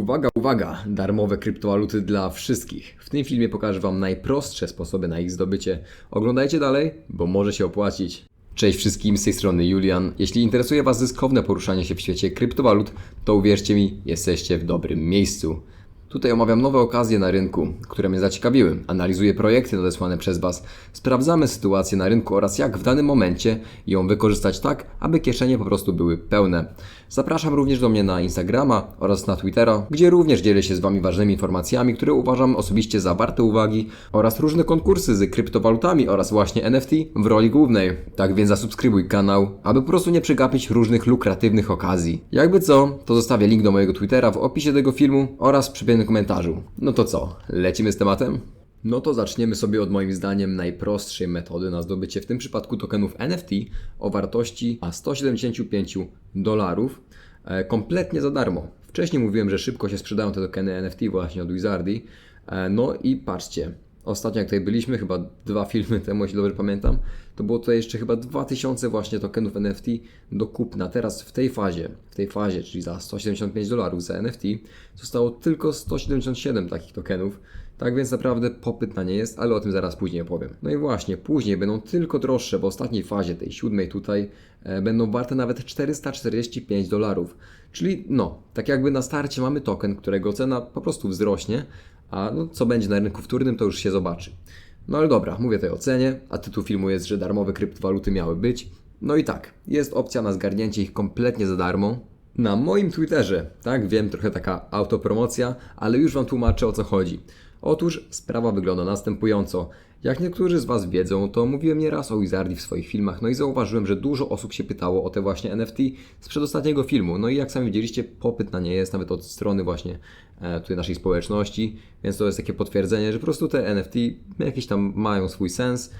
Uwaga, uwaga! Darmowe kryptowaluty dla wszystkich. W tym filmie pokażę Wam najprostsze sposoby na ich zdobycie. Oglądajcie dalej, bo może się opłacić. Cześć wszystkim, z tej strony Julian. Jeśli interesuje Was zyskowne poruszanie się w świecie kryptowalut, to uwierzcie mi, jesteście w dobrym miejscu. Tutaj omawiam nowe okazje na rynku, które mnie zaciekawiły. Analizuję projekty nadesłane przez Was, sprawdzamy sytuację na rynku oraz jak w danym momencie ją wykorzystać tak, aby kieszenie po prostu były pełne. Zapraszam również do mnie na Instagrama oraz na Twittera, gdzie również dzielę się z Wami ważnymi informacjami, które uważam osobiście za warte uwagi oraz różne konkursy z kryptowalutami oraz właśnie NFT w roli głównej. Tak więc zasubskrybuj kanał, aby po prostu nie przegapić różnych lukratywnych okazji. Jakby co, to zostawię link do mojego Twittera w opisie tego filmu oraz przypiętym komentarzu. No to co, lecimy z tematem? No to zaczniemy sobie od moim zdaniem najprostszej metody na zdobycie w tym przypadku tokenów NFT o wartości a 175 dolarów e, kompletnie za darmo. Wcześniej mówiłem, że szybko się sprzedają te tokeny NFT właśnie od Wizardy. E, No i patrzcie, ostatnio jak tutaj byliśmy, chyba dwa filmy temu, jeśli dobrze pamiętam, to było tutaj jeszcze chyba 2000 właśnie tokenów NFT do kupna. Teraz w tej fazie, w tej fazie, czyli za 175 dolarów za NFT, zostało tylko 177 takich tokenów. Tak więc naprawdę popyt na nie jest, ale o tym zaraz później opowiem. No i właśnie, później będą tylko droższe, w ostatniej fazie, tej siódmej tutaj, e, będą warte nawet 445 dolarów. Czyli no, tak jakby na starcie mamy token, którego cena po prostu wzrośnie, a no, co będzie na rynku wtórnym, to już się zobaczy. No ale dobra, mówię tutaj o cenie, a tytuł filmu jest, że darmowe kryptowaluty miały być. No i tak, jest opcja na zgarnięcie ich kompletnie za darmo, na moim Twitterze, tak, wiem, trochę taka autopromocja, ale już Wam tłumaczę o co chodzi. Otóż sprawa wygląda następująco. Jak niektórzy z Was wiedzą, to mówiłem nieraz o Wizardii w swoich filmach, no i zauważyłem, że dużo osób się pytało o te właśnie NFT z przedostatniego filmu. No i jak sami widzieliście, popyt na nie jest nawet od strony właśnie e, tutaj naszej społeczności, więc to jest takie potwierdzenie, że po prostu te NFT jakieś tam mają swój sens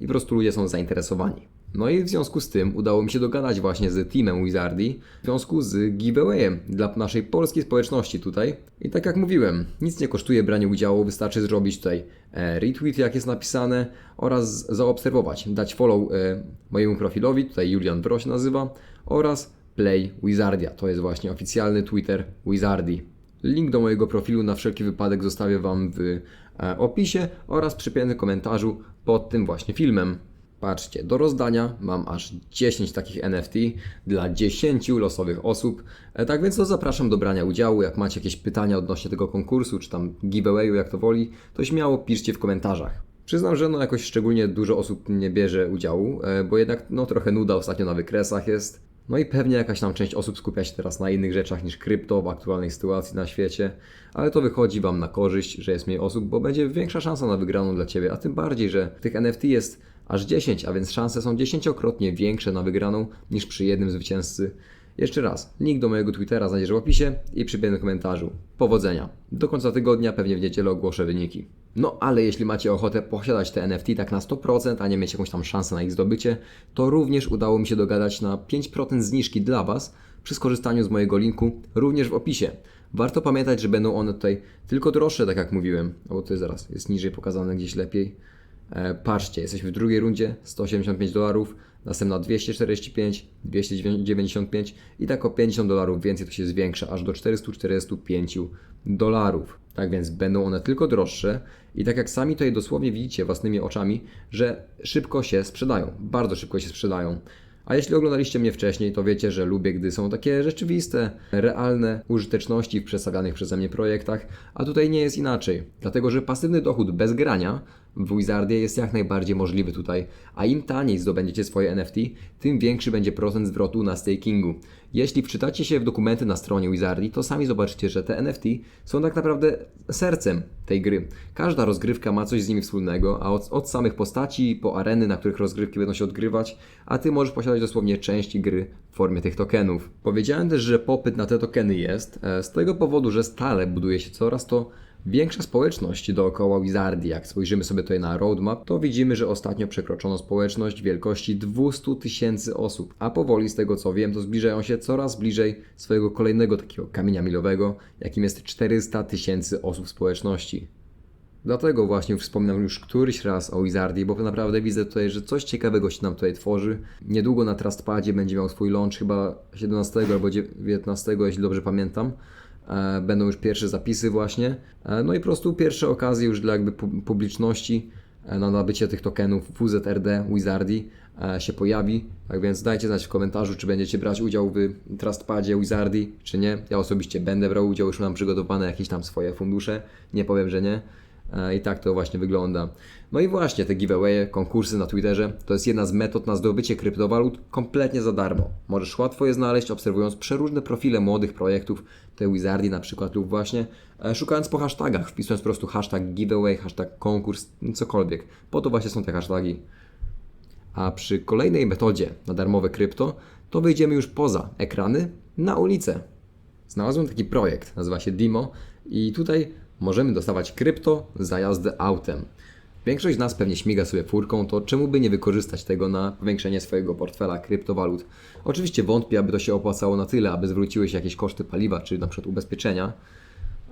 i po prostu ludzie są zainteresowani. No i w związku z tym udało mi się dogadać właśnie z teamem Wizardy w związku z giveawayem dla naszej polskiej społeczności tutaj. I tak jak mówiłem, nic nie kosztuje branie udziału, wystarczy zrobić tutaj e, retweet jak jest napisane oraz zaobserwować, dać follow e, mojemu profilowi, tutaj Julian Bro się nazywa, oraz Play Wizardia, to jest właśnie oficjalny Twitter Wizardy. Link do mojego profilu na wszelki wypadek zostawię Wam w e, opisie oraz przypiętym komentarzu pod tym właśnie filmem. Patrzcie, do rozdania mam aż 10 takich NFT dla 10 losowych osób. E, Tak więc to zapraszam do brania udziału. Jak macie jakieś pytania odnośnie tego konkursu, czy tam giveawayu, jak to woli, to śmiało piszcie w komentarzach. Przyznam, że no jakoś szczególnie dużo osób nie bierze udziału, e, bo jednak no trochę nuda ostatnio na wykresach jest. No i pewnie jakaś tam część osób skupia się teraz na innych rzeczach niż krypto w aktualnej sytuacji na świecie, ale to wychodzi Wam na korzyść, że jest mniej osób, bo będzie większa szansa na wygraną dla Ciebie, a tym bardziej, że tych NFT jest aż 10, a więc szanse są dziesięciokrotnie większe na wygraną niż przy jednym zwycięzcy. Jeszcze raz, link do mojego Twittera znajdziesz w opisie i przypiętym komentarzu. Powodzenia. Do końca tygodnia, pewnie w niedzielę ogłoszę wyniki. No ale jeśli macie ochotę posiadać te NFT tak na 100%, a nie mieć jakąś tam szansę na ich zdobycie, to również udało mi się dogadać na 5% zniżki dla Was przy skorzystaniu z mojego linku również w opisie. Warto pamiętać, że będą one tutaj tylko droższe, tak jak mówiłem. O, to jest zaraz, jest niżej pokazane gdzieś lepiej. E, patrzcie, jesteśmy w drugiej rundzie, 185 dolarów, następna 245, 295 i tak o 50 dolarów więcej to się zwiększa, aż do 445 dolarów. Tak więc będą one tylko droższe i tak jak sami tutaj dosłownie widzicie własnymi oczami, że szybko się sprzedają, bardzo szybko się sprzedają. A jeśli oglądaliście mnie wcześniej, to wiecie, że lubię, gdy są takie rzeczywiste, realne użyteczności w przedstawianych przeze mnie projektach, a tutaj nie jest inaczej. Dlatego, że pasywny dochód bez grania w Wizardzie jest jak najbardziej możliwy tutaj, a im taniej zdobędziecie swoje NFT, tym większy będzie procent zwrotu na stakingu. Jeśli wczytacie się w dokumenty na stronie Wizardy, to sami zobaczycie, że te NFT są tak naprawdę sercem tej gry. Każda rozgrywka ma coś z nimi wspólnego, a od, od samych postaci po areny, na których rozgrywki będą się odgrywać, a ty możesz posiadać dosłownie część gry w formie tych tokenów. Powiedziałem też, że popyt na te tokeny jest, e, z tego powodu, że stale buduje się coraz to Większa społeczność dookoła Wizardii, jak spojrzymy sobie tutaj na roadmap, to widzimy, że ostatnio przekroczono społeczność wielkości 200 tysięcy osób, a powoli z tego co wiem, to zbliżają się coraz bliżej swojego kolejnego takiego kamienia milowego, jakim jest 400 tysięcy osób w społeczności. Dlatego właśnie wspominam już któryś raz o Wizardii, bo naprawdę widzę tutaj, że coś ciekawego się nam tutaj tworzy. Niedługo na Trustpadzie będzie miał swój launch, chyba 17 albo 19, jeśli dobrze pamiętam. E, będą już pierwsze zapisy właśnie, e, no i po prostu pierwsze okazje już dla jakby pu- publiczności e, na nabycie tych tokenów WZRD, Wizardi się pojawi. Tak więc dajcie znać w komentarzu, czy będziecie brać udział w Trustpadzie Wizardi, czy nie. Ja osobiście będę brał udział, już mam przygotowane jakieś tam swoje fundusze, nie powiem, że nie. E, I tak to właśnie wygląda. No i właśnie te giveawaye, konkursy na Twitterze to jest jedna z metod na zdobycie kryptowalut kompletnie za darmo. Możesz łatwo je znaleźć obserwując przeróżne profile młodych projektów, te Wizardi na przykład lub właśnie e, szukając po hashtagach, wpisując po prostu hashtag giveaway, hashtag konkurs, cokolwiek. Po to właśnie są te hasztagi. A przy kolejnej metodzie na darmowe krypto to wyjdziemy już poza ekrany na ulicę. Znalazłem taki projekt, nazywa się Dimo i tutaj możemy dostawać krypto za jazdę autem. Większość z nas pewnie śmiga sobie furką, to czemu by nie wykorzystać tego na powiększenie swojego portfela kryptowalut? Oczywiście wątpię, aby to się opłacało na tyle, aby zwróciły się jakieś koszty paliwa czy na przykład ubezpieczenia.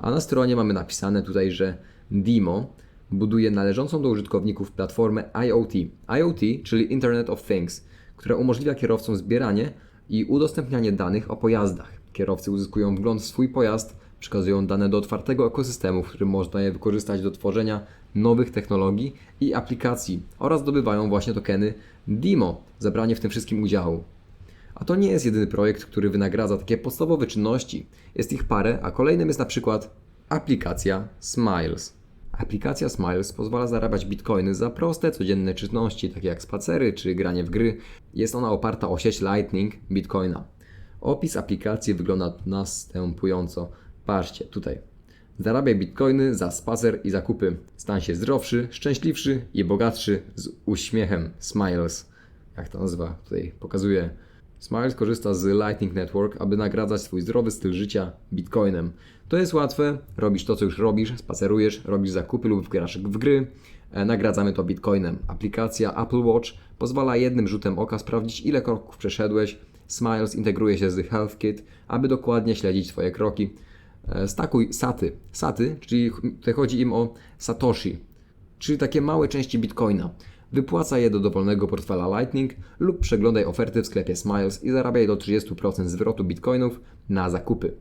A na stronie mamy napisane tutaj, że Dimo buduje należącą do użytkowników platformę IoT. IoT, czyli Internet of Things, która umożliwia kierowcom zbieranie i udostępnianie danych o pojazdach. Kierowcy uzyskują wgląd w swój pojazd, przekazują dane do otwartego ekosystemu, w którym można je wykorzystać do tworzenia nowych technologii i aplikacji oraz zdobywają właśnie tokeny DIMO za branie w tym wszystkim udziału. A to nie jest jedyny projekt, który wynagradza takie podstawowe czynności. Jest ich parę, a kolejnym jest na przykład aplikacja Smiles. Aplikacja Smiles pozwala zarabiać bitcoiny za proste, codzienne czynności, takie jak spacery czy granie w gry. Jest ona oparta o sieć Lightning Bitcoina. Opis aplikacji wygląda następująco. Patrzcie, tutaj. Zarabiaj bitcoiny za spacer i zakupy. Stań się zdrowszy, szczęśliwszy i bogatszy z uśmiechem. Smiles. Jak to nazywa? Tutaj pokazuje. Smiles korzysta z Lightning Network, aby nagradzać swój zdrowy styl życia bitcoinem. To jest łatwe, robisz to, co już robisz, spacerujesz, robisz zakupy lub grasz w gry, e, nagradzamy to bitcoinem. Aplikacja Apple Watch pozwala jednym rzutem oka sprawdzić, ile kroków przeszedłeś. Smiles integruje się z Health Kit, aby dokładnie śledzić Twoje kroki. E, Stakuj saty. Saty, czyli tutaj chodzi im o Satoshi, czyli takie małe części bitcoina. Wypłaca je do dowolnego portfela Lightning lub przeglądaj oferty w sklepie Smiles i zarabiaj do 30% zwrotu bitcoinów na zakupy.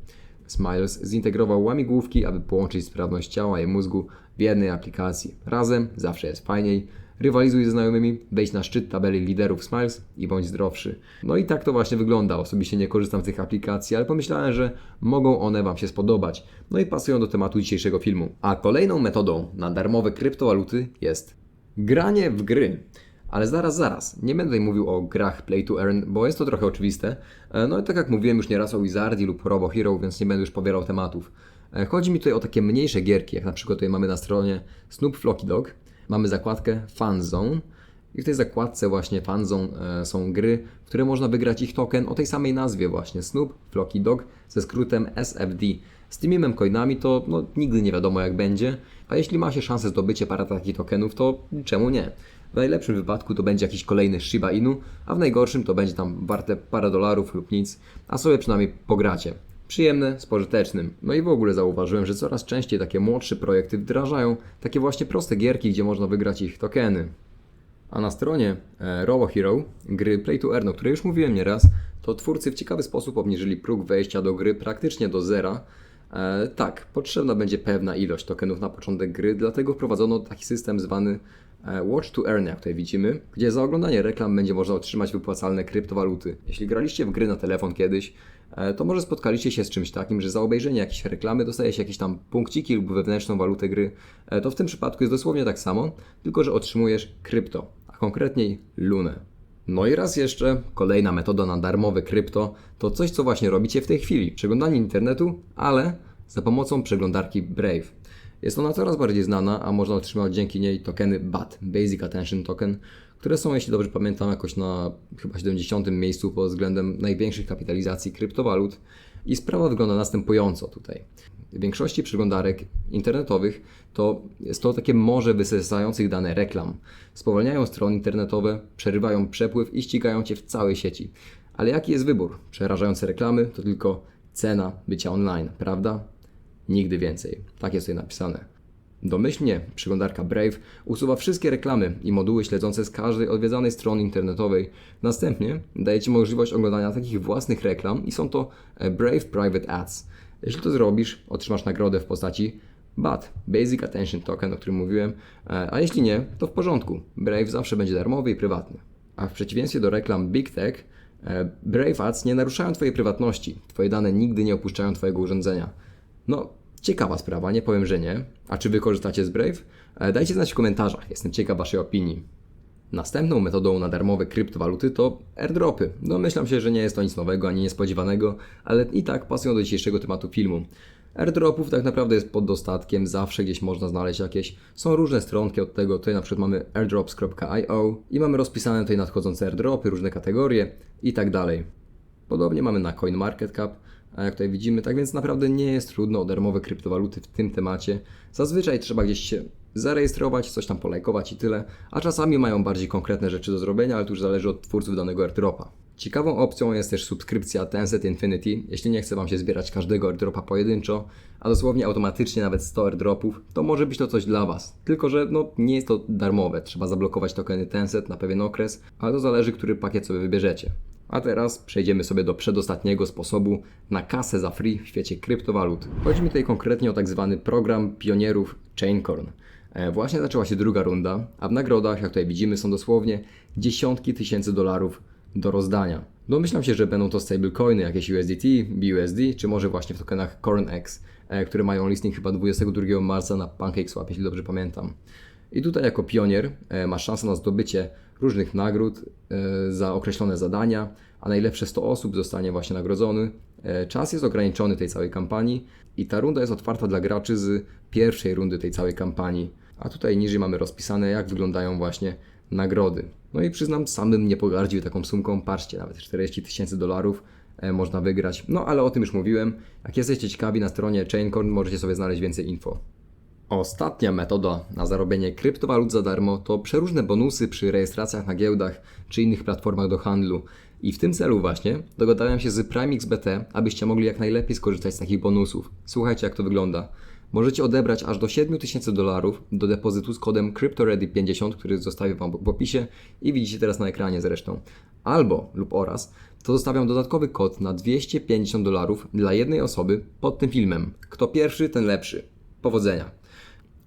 Smiles zintegrował łamigłówki, aby połączyć sprawność ciała i mózgu w jednej aplikacji. Razem zawsze jest fajniej. Rywalizuj ze znajomymi, wejdź na szczyt tabeli liderów Smiles i bądź zdrowszy. No i tak to właśnie wygląda. Osobiście nie korzystam z tych aplikacji, ale pomyślałem, że mogą one Wam się spodobać. No i pasują do tematu dzisiejszego filmu. A kolejną metodą na darmowe kryptowaluty jest granie w gry. Ale zaraz, zaraz. Nie będę mówił o grach Play to Earn, bo jest to trochę oczywiste. E, No i tak jak mówiłem już nieraz o Wizardii lub Robo Hero, więc nie będę już pobierał tematów. E, Chodzi mi tutaj o takie mniejsze gierki, jak na przykład tutaj mamy na stronie Snoop Flocky Dog. Mamy zakładkę Fan Zone. I w tej zakładce właśnie Fan Zone e, są gry, w które można wygrać ich token o tej samej nazwie właśnie Snoop Flocky Dog ze skrótem SFD. Z tymi memcoinami to no, nigdy nie wiadomo jak będzie, a jeśli ma się szansę zdobycie parę takich tokenów, to czemu nie? W najlepszym wypadku to będzie jakiś kolejny Shiba Inu, a w najgorszym to będzie tam warte parę dolarów lub nic, a sobie przynajmniej pogracie. Przyjemne z pożytecznym. No i w ogóle zauważyłem, że coraz częściej takie młodsze projekty wdrażają takie właśnie proste gierki, gdzie można wygrać ich tokeny. A na stronie e, Robo Hero, gry Play to Earn, o której już mówiłem nieraz, to twórcy w ciekawy sposób obniżyli próg wejścia do gry praktycznie do zera. E, tak, potrzebna będzie pewna ilość tokenów na początek gry, dlatego wprowadzono taki system zwany e, Watch to Earn, jak tutaj widzimy, gdzie za oglądanie reklam będzie można otrzymać wypłacalne kryptowaluty. Jeśli graliście w gry na telefon kiedyś, to może spotkaliście się z czymś takim, że za obejrzenie jakiejś reklamy dostaje się jakieś tam punkciki lub wewnętrzną walutę gry. E, To w tym przypadku jest dosłownie tak samo, tylko że otrzymujesz krypto, a konkretniej lunę. No i raz jeszcze, kolejna metoda na darmowe krypto to coś, co właśnie robicie w tej chwili. Przeglądanie internetu, ale za pomocą przeglądarki Brave. Jest ona coraz bardziej znana, a można otrzymać dzięki niej tokeny BAT, Basic Attention Token, które są, jeśli dobrze pamiętam, jakoś na chyba 70. miejscu pod względem największych kapitalizacji kryptowalut. I sprawa wygląda następująco tutaj. W większości przeglądarek internetowych to jest to takie morze wysysających dane reklam. Spowalniają strony internetowe, przerywają przepływ i ścigają cię w całej sieci. Ale jaki jest wybór? Przerażające reklamy to tylko cena bycia online, prawda? Nigdy więcej. Tak jest tutaj napisane. Domyślnie przeglądarka Brave usuwa wszystkie reklamy i moduły śledzące z każdej odwiedzanej strony internetowej. Następnie daje Ci możliwość oglądania takich własnych reklam i są to e, Brave Private Ads. Jeśli to zrobisz, otrzymasz nagrodę w postaci BAT, Basic Attention Token, o którym mówiłem, e, a jeśli nie, to w porządku. Brave zawsze będzie darmowy i prywatny. A w przeciwieństwie do reklam Big Tech, e, Brave Ads nie naruszają Twojej prywatności. Twoje dane nigdy nie opuszczają Twojego urządzenia. No, ciekawa sprawa, nie powiem, że nie. A czy Wy korzystacie z Brave? E, Dajcie znać w komentarzach, jestem ciekaw Waszej opinii. Następną metodą na darmowe kryptowaluty to airdropy. Domyślam się, że nie jest to nic nowego ani niespodziewanego, ale i tak pasują do dzisiejszego tematu filmu. Airdropów tak naprawdę jest pod dostatkiem, zawsze gdzieś można znaleźć jakieś. Są różne stronki od tego, tutaj na przykład mamy airdrops.io i mamy rozpisane tutaj nadchodzące airdropy, różne kategorie i tak dalej. Podobnie mamy na CoinMarketCap, jak tutaj widzimy, tak więc naprawdę nie jest trudno o darmowe kryptowaluty w tym temacie. Zazwyczaj trzeba gdzieś się zarejestrować, coś tam polajkować i tyle, a czasami mają bardziej konkretne rzeczy do zrobienia, ale to już zależy od twórców danego airdropa. Ciekawą opcją jest też subskrypcja Tencent Infinity. Jeśli nie chce Wam się zbierać każdego airdropa pojedynczo, a dosłownie automatycznie nawet 100 airdropów, to może być to coś dla Was. Tylko, że no, nie jest to darmowe. Trzeba zablokować tokeny Tencent na pewien okres, ale to zależy, który pakiet sobie wybierzecie. A teraz przejdziemy sobie do przedostatniego sposobu na kasę za free w świecie kryptowalut. Chodzi mi tutaj konkretnie o tak zwany program pionierów Chaincorn. E, Właśnie zaczęła się druga runda, a w nagrodach, jak tutaj widzimy, są dosłownie dziesiątki tysięcy dolarów do rozdania. Domyślam się, że będą to stablecoiny, jakieś USDT, BUSD, czy może właśnie w tokenach CornX, e, które mają listing chyba 22 marca na PancakeSwap, jeśli dobrze pamiętam. I tutaj jako pionier e, masz szansę na zdobycie różnych nagród e, za określone zadania, a najlepsze 100 osób zostanie właśnie nagrodzony. E, Czas jest ograniczony tej całej kampanii i ta runda jest otwarta dla graczy z pierwszej rundy tej całej kampanii. A tutaj niżej mamy rozpisane, jak wyglądają właśnie nagrody. No i przyznam, sam bym nie pogardził taką sumką. Patrzcie, nawet 40 tysięcy dolarów można wygrać. No ale o tym już mówiłem. Jak jesteście ciekawi, na stronie Chaincorn możecie sobie znaleźć więcej info. Ostatnia metoda na zarobienie kryptowalut za darmo to przeróżne bonusy przy rejestracjach na giełdach czy innych platformach do handlu. I w tym celu właśnie dogadałem się z PrimeXBT, abyście mogli jak najlepiej skorzystać z takich bonusów. Słuchajcie jak to wygląda. Możecie odebrać aż do 7000 dolarów do depozytu z kodem CryptoReady50, który zostawię Wam w opisie i widzicie teraz na ekranie zresztą. Albo lub oraz, to zostawiam dodatkowy kod na 250 dolarów dla jednej osoby pod tym filmem. Kto pierwszy, ten lepszy. Powodzenia!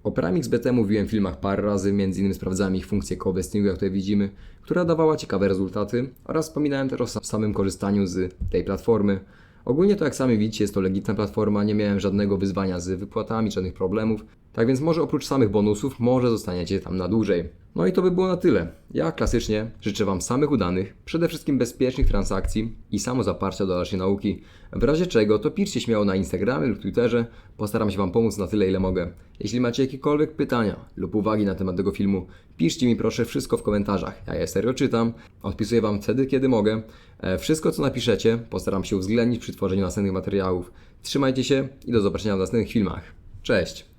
O PrimeXBT mówiłem w filmach parę razy, m.in. sprawdzałem ich funkcję co-vestingu, jak tutaj widzimy, która dawała ciekawe rezultaty oraz wspominałem też o sa- samym korzystaniu z tej platformy. Ogólnie to jak sami widzicie jest to legitna platforma, nie miałem żadnego wyzwania z wypłatami, żadnych problemów, tak więc może oprócz samych bonusów, może zostaniecie tam na dłużej. No i to by było na tyle. Ja klasycznie życzę Wam samych udanych, przede wszystkim bezpiecznych transakcji i samozaparcia do dalszej nauki. W razie czego to piszcie śmiało na Instagramie lub Twitterze, postaram się Wam pomóc na tyle ile mogę. Jeśli macie jakiekolwiek pytania lub uwagi na temat tego filmu, piszcie mi proszę wszystko w komentarzach. Ja je serio czytam, odpisuję Wam wtedy kiedy mogę. E, Wszystko co napiszecie postaram się uwzględnić przy tworzeniu następnych materiałów. Trzymajcie się i do zobaczenia w następnych filmach. Cześć!